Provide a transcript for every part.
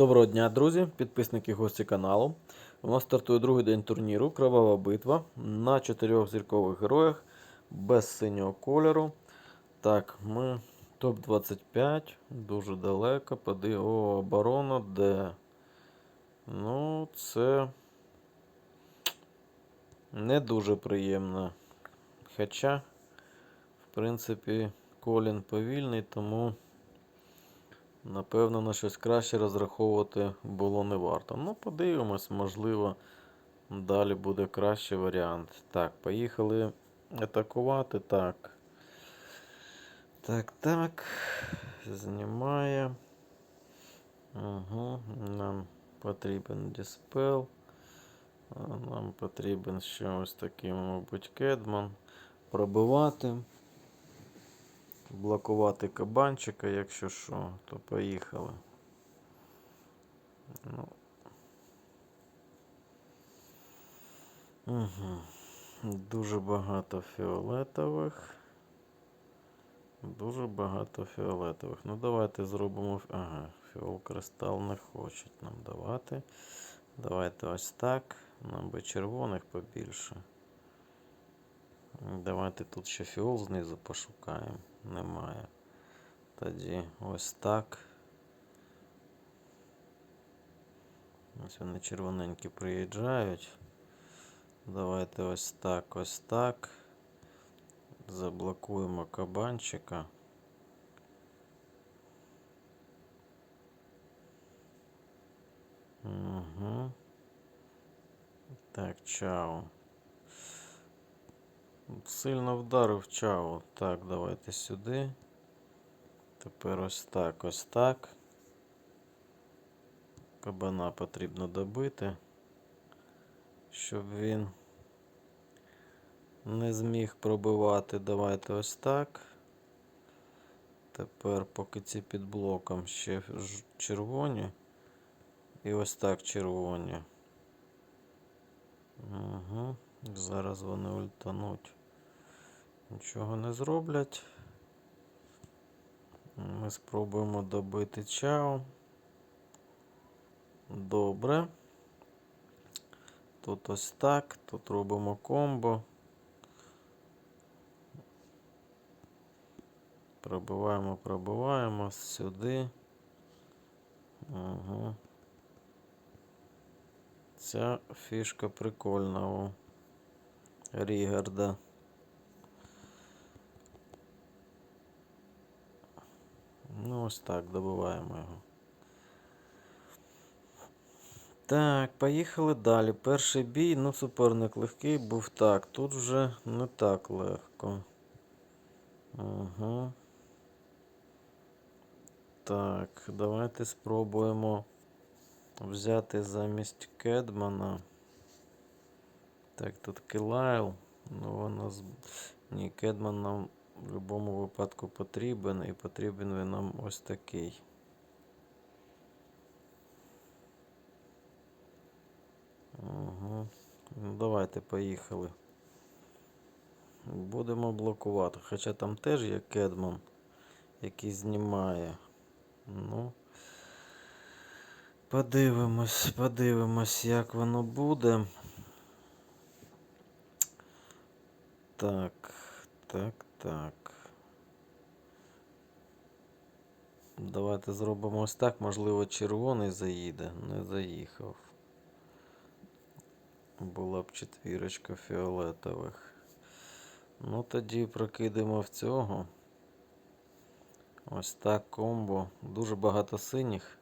Доброго дня, друзі, підписники гості каналу. У нас стартує другий день турніру Кривава битва на чотирьох зіркових героях без синього кольору. Так, ми топ-25, дуже далеко. Поди... О, оборона, де. Ну, це не дуже приємно. Хоча, в принципі, Колін повільний, тому. Напевно, на щось краще розраховувати було не варто. Ну, подивимось, можливо, далі буде кращий варіант. Так, поїхали атакувати. Так. Так, так. Знімає. Угу. Нам потрібен диспел. Нам потрібен ще ось такий, мабуть, кедман. Пробивати. Блокувати кабанчика, якщо що, то поїхали. Ну. Угу. Дуже багато фіолетових. Дуже багато фіолетових. Ну, давайте зробимо. Ага, фіол не хочуть нам давати. Давайте ось так. Нам би червоних побільше. Давайте тут ще фіол знизу пошукаємо. Немає. Тоді ось так. Ось вони червоненькі приїжджають. Давайте ось так, ось так. Заблокуємо кабанчика. Угу. Так, чао. Сильно вдарив чао. Так, давайте сюди. Тепер ось так, ось так. Кабана потрібно добити, щоб він не зміг пробивати. Давайте ось так. Тепер, поки ці під блоком ще червоні. І ось так червоні. Угу. Зараз вони ультануть. Нічого не зроблять. Ми спробуємо добити чао. Добре. Тут ось так. Тут робимо комбо. Пробиваємо, пробиваємо сюди. Угу. Ця фішка прикольна у Рігарда. Ну, ось так, добиваємо його. Так, поїхали далі. Перший бій, ну, суперник легкий був так. Тут вже не так легко. Угу. Так, давайте спробуємо взяти замість Кедмана. Так, тут Килайл. Ну, воно з... Ні, Кедман нам в будь-якому випадку потрібен, і потрібен він нам ось такий. Угу. Ну, давайте поїхали. Будемо блокувати. Хоча там теж є Кедман, який знімає. Ну. Подивимось, подивимось, як воно буде. Так, так, так. Давайте зробимо ось так. Можливо, червоний заїде. Не заїхав. Була б четвірочка фіолетових. Ну, тоді прокидемо в цього. Ось так комбо. Дуже багато синіх,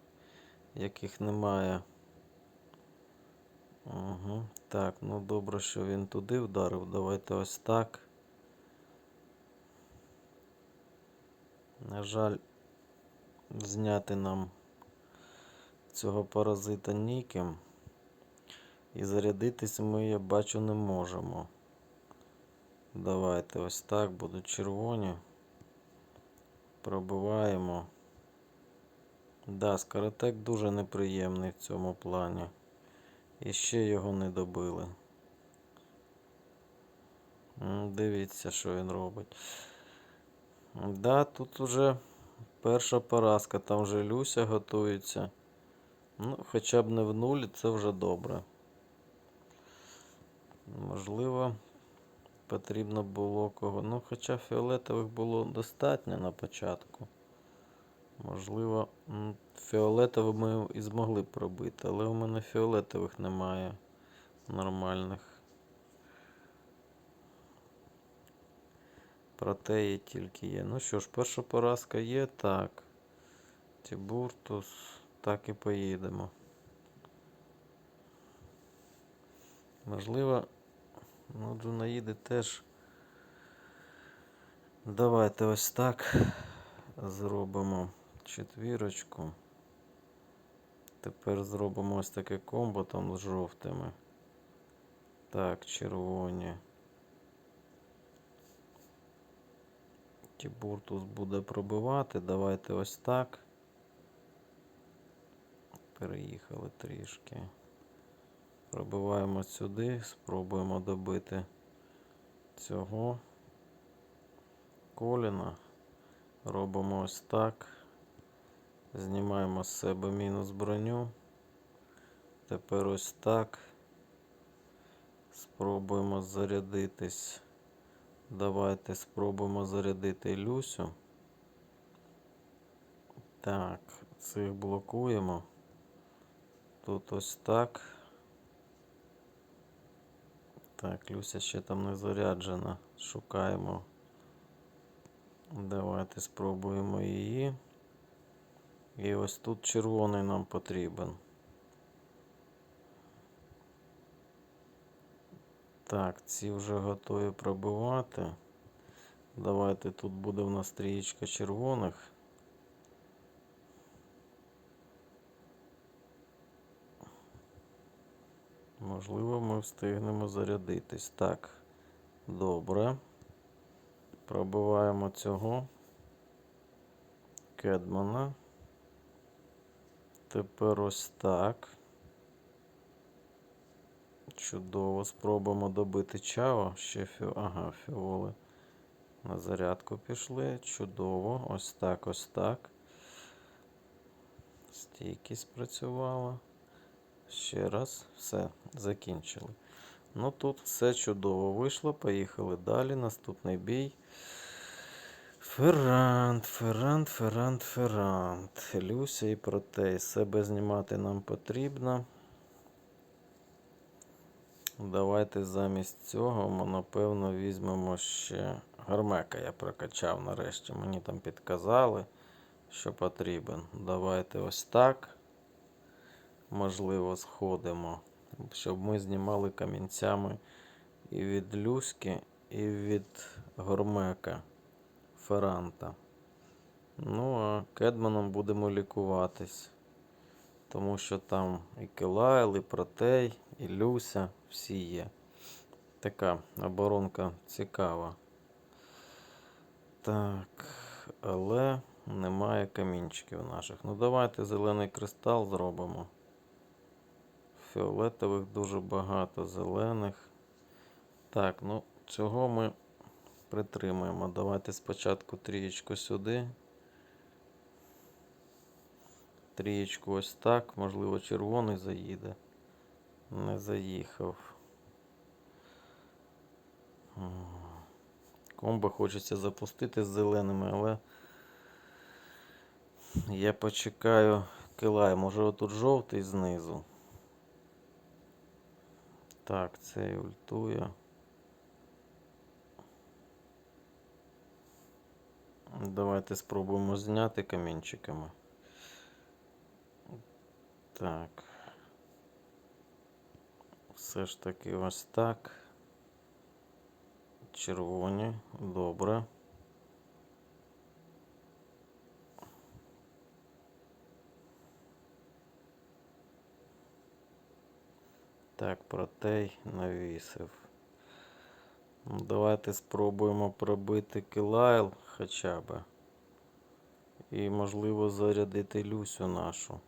яких немає. Угу. Так, ну добре, що він туди вдарив. Давайте ось так. На жаль, зняти нам цього паразита ніким. І зарядитись ми, я бачу, не можемо. Давайте ось так будуть червоні. Пробиваємо. Да, скоротек дуже неприємний в цьому плані. І ще його не добили. Дивіться, що він робить. Да, тут уже перша поразка. Там вже Люся готується. Ну, хоча б не в нулі, це вже добре. Можливо, потрібно було кого. Ну, хоча фіолетових було достатньо на початку. Можливо, м, фіолетовий ми і змогли пробити, але у мене фіолетових немає нормальних. Протеї тільки є. Ну що ж, перша поразка є, так. Тібуртус, так і поїдемо. Можливо, ну, Джунаїди теж. Давайте ось так зробимо четвірочку. Тепер зробимо ось таке комбо там з жовтими. Так, червоні. Тібуртус буде пробивати. Давайте ось так. Переїхали трішки. Пробиваємо сюди, спробуємо добити цього коліна. Робимо ось так. Знімаємо з себе мінус броню. Тепер ось так. Спробуємо зарядитись. Давайте спробуємо зарядити Люсю. Так, цих блокуємо. Тут ось так. Так, Люся ще там не заряджена. Шукаємо. Давайте спробуємо її. І ось тут червоний нам потрібен. Так, ці вже готові пробивати. Давайте тут буде в нас трієчка червоних. Можливо, ми встигнемо зарядитись. Так, добре. Пробиваємо цього Кедмана. Тепер ось так. Чудово. Спробуємо добити Чао. Ще фіо... Ага, фіоли. На зарядку пішли. Чудово. Ось так, ось так. Стійкість працювала. Ще раз. Все, закінчили. Ну тут все чудово вийшло. Поїхали далі. Наступний бій. Феррант, Феррант, Феррант, Феррант. Люся і Протей. Себе знімати нам потрібно. Давайте замість цього ми, напевно, візьмемо ще гармека. Я прокачав нарешті. Мені там підказали, що потрібен. Давайте ось так. Можливо, сходимо. Щоб ми знімали камінцями і від Люськи, і від Гормека Феранта. Ну, а Кедманом будемо лікуватись. Тому що там і Килайл, і Протей, і Люся, всі є. Така оборонка цікава. Так, але немає камінчиків наших. Ну, давайте зелений кристал зробимо. Фіолетових дуже багато, зелених. Так, ну, цього ми притримаємо. Давайте спочатку трієчку сюди. Трієчку ось так. Можливо, червоний заїде. Не заїхав. Комбо хочеться запустити з зеленими, але я почекаю килай. Може отут жовтий знизу. Так, цей ультує. Давайте спробуємо зняти камінчиками. Так. Все ж таки ось так. Червоні. Добре. Так, протей навісив. Ну, Давайте спробуємо пробити килайл хоча б. І, можливо, зарядити Люсю нашу.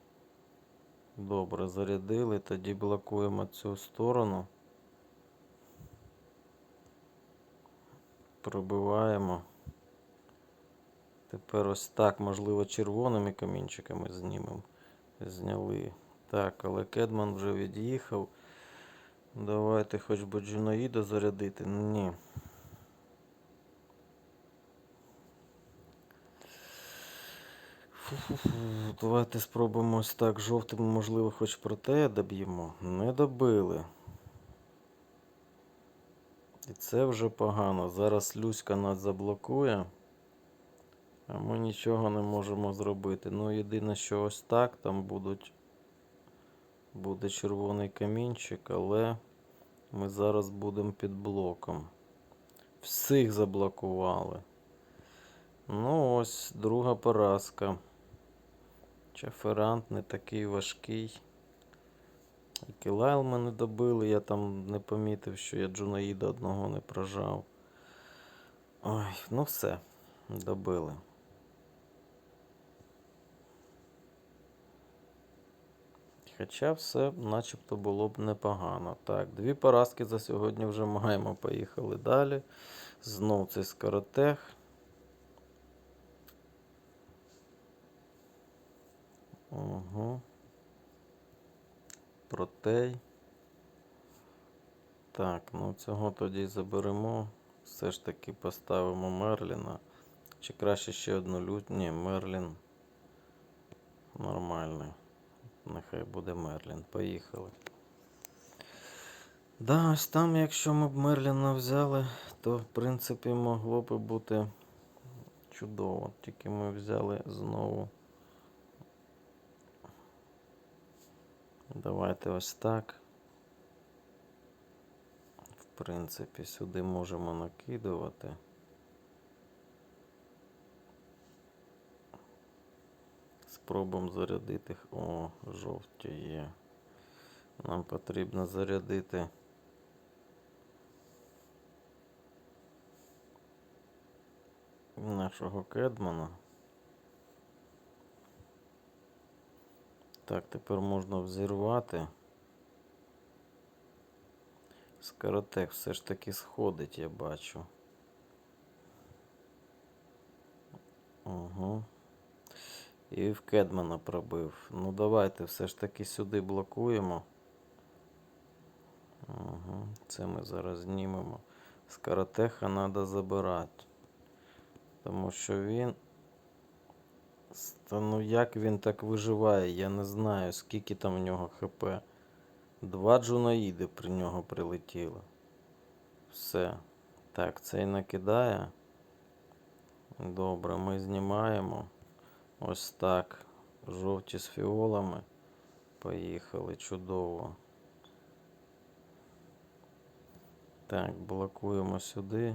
Добре, зарядили. Тоді блокуємо цю сторону. Пробиваємо. Тепер ось так, можливо, червоними камінчиками знімемо. Зняли Так, але Кедман вже від'їхав. Давайте хоч би Джунаїда зарядити. Ні. Давайте спробуємо ось так. Жовтим, можливо, хоч проте доб'ємо. Не добили. І це вже погано. Зараз Люська нас заблокує. А ми нічого не можемо зробити. Ну, єдине, що ось так там будуть. Буде червоний камінчик, але ми зараз будемо під блоком. Всіх заблокували. Ну, ось друга поразка. Чаферант не такий важкий. І Кілайл мене добили, я там не помітив, що я Джунаїда одного не прожав. Ой, ну все, добили. Хоча все начебто було б непогано. Так, дві поразки за сьогодні вже маємо. Поїхали далі. Знов цей скоротех. Угу. Протей. Так, ну цього тоді заберемо. Все ж таки поставимо Мерліна. Чи краще ще одну лють? Ні, Мерлін. Нормальний. Нехай буде Мерлін. Поїхали. Да, ось там, якщо ми б Мерліна взяли, то в принципі могло би бути чудово. Тільки ми взяли знову. Давайте ось так. В принципі, сюди можемо накидувати. Спробуємо зарядити. О, жовті є. Нам потрібно зарядити. Нашого кедмана. Так, тепер можна взірвати. Скоротек все ж таки сходить, я бачу. Угу. І в Кедмана пробив. Ну давайте все ж таки сюди блокуємо. Угу. Це ми зараз знімемо. Скоротеха треба забирати. Тому що він. Та ну як він так виживає? Я не знаю, скільки там в нього ХП. Два джунаїди при нього прилетіло. Все. Так, цей накидає. Добре, ми знімаємо. Ось так. Жовті з фіолами. Поїхали. Чудово. Так, блокуємо сюди.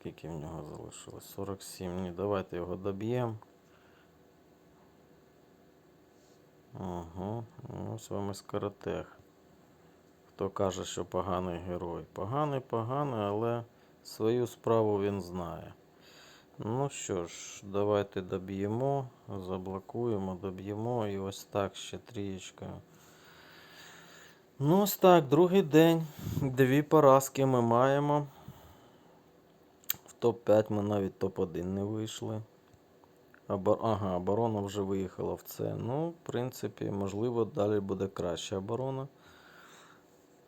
Скільки в нього залишилось? 47. Ні, давайте його доб'ємо. Ага, ну з вами скоротех. Хто каже, що поганий герой. Поганий, поганий, але свою справу він знає. Ну що ж, давайте доб'ємо, заблокуємо, доб'ємо і ось так ще трієчка. Ну, ось так, другий день. Дві поразки ми маємо. В топ-5 ми навіть топ-1 не вийшли. Ага, оборона вже виїхала в це. Ну, в принципі, можливо, далі буде краща оборона.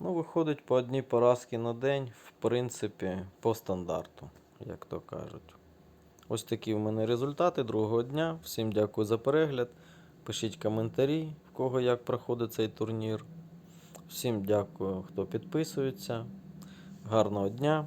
Ну, виходить по одній поразки на день, в принципі, по стандарту, як то кажуть. Ось такі в мене результати другого дня. Всім дякую за перегляд. Пишіть коментарі, в кого як проходить цей турнір. Всім дякую, хто підписується. Гарного дня.